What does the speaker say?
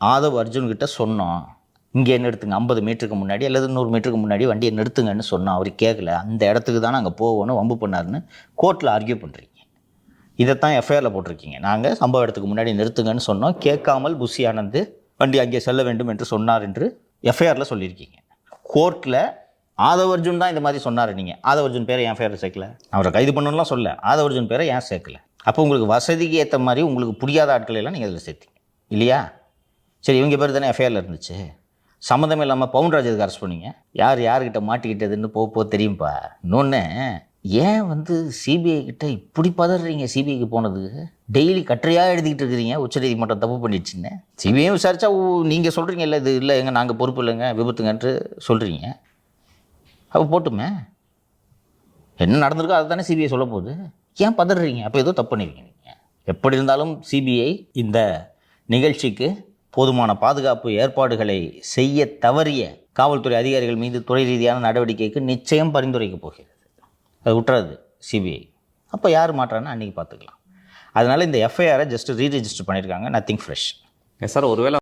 ஆதவ் அர்ஜுன்கிட்ட சொன்னோம். இங்கே நிறுத்துங்க ஐம்பது மீட்டருக்கு முன்னாடி அல்லது நூறு மீட்டருக்கு முன்னாடி வண்டியை நிறுத்துங்கன்னு சொன்னோம். அவர் கேட்கல அந்த இடத்துக்கு தான் நாங்கள் போகணும் வம்பு பண்ணாருன்னு கோர்ட்டில் ஆர்கியூ பண்ணுறீங்க இதைத்தான் எஃப்ஐஆரில் போட்டிருக்கீங்க. நாங்கள் சம்பவ இடத்துக்கு முன்னாடி நிறுத்துங்கன்னு சொன்னோம். கேட்காமல் புஷி ஆனந்த் வண்டி அங்கே செல்ல வேண்டும் என்று சொன்னார் என்று எஃப்ஐஆரில் சொல்லியிருக்கீங்க. கோர்ட்டில் ஆதவர்ஜுன் தான் இந்த மாதிரி சொன்னார் நீங்கள் ஆதவர்ஜுன் பேரை ஏன் ஃபேரில் சேர்க்கல? அவரை கைது பண்ணணும்லாம் சொல்ல ஆதவர்ஜுன் பேரை ஏன் சேர்க்கல? அப்போ உங்களுக்கு வசதிக்கு ஏற்ற மாதிரி உங்களுக்கு புரியாத ஆட்களை எல்லாம் நீங்கள் அதில் சேர்த்தீங்க. இல்லையா? சரி இவங்க பேர் தானே எஃப்ஐஆரில் இருந்துச்சு. சம்மந்தம் இல்லாமல் பவுன்ராஜ் எதுக்கு அரெஸ்ட் பண்ணீங்க? யார் யார்கிட்ட மாட்டிக்கிட்டதுன்னு போக போக தெரியும்ப்பா இன்னொன்று ஏன் வந்து சிபிஐ கிட்ட இப்படி பதறீங்க சிபிஐக்கு போனது டெய்லி கட்டுரையாக எழுதிக்கிட்டு இருக்கிறீங்க உச்சநீதிமன்றம் தப்பு பண்ணிடுச்சுன்னு. சிபிஐயும் விசாரிச்சா நீங்கள் சொல்கிறீங்க இல்லை இது இல்லை எங்கே நாங்கள் பொறுப்பு இல்லைங்க விபத்துங்கன்ட்டு சொல்கிறீங்க அப்போ போட்டுமே. என்ன நடந்திருக்கோ அதை தானே சிபிஐ சொல்ல போகுது. ஏன் பதறீங்க? அப்போ ஏதோ தப்பு பண்ணிருக்கீங்க நீங்கள் எப்படி இருந்தாலும் சிபிஐ இந்த நிகழ்ச்சிக்கு போதுமான பாதுகாப்பு ஏற்பாடுகளை செய்ய தவறிய காவல்துறை அதிகாரிகள் மீது துறை ரீதியான நடவடிக்கைக்கு நிச்சயம் பரிந்துரைக்கப் போகிறது. அது விட்டுறாது சிபிஐ. அப்போ யார் மாற்றான்னு அன்றைக்கி பார்த்துக்கலாம். அதனால் இந்த எஃப்ஐஆரை ஜஸ்ட் ரீரெஜிஸ்டர் பண்ணியிருக்காங்க நத்திங் ஃப்ரெஷ் சார் ஒருவேளை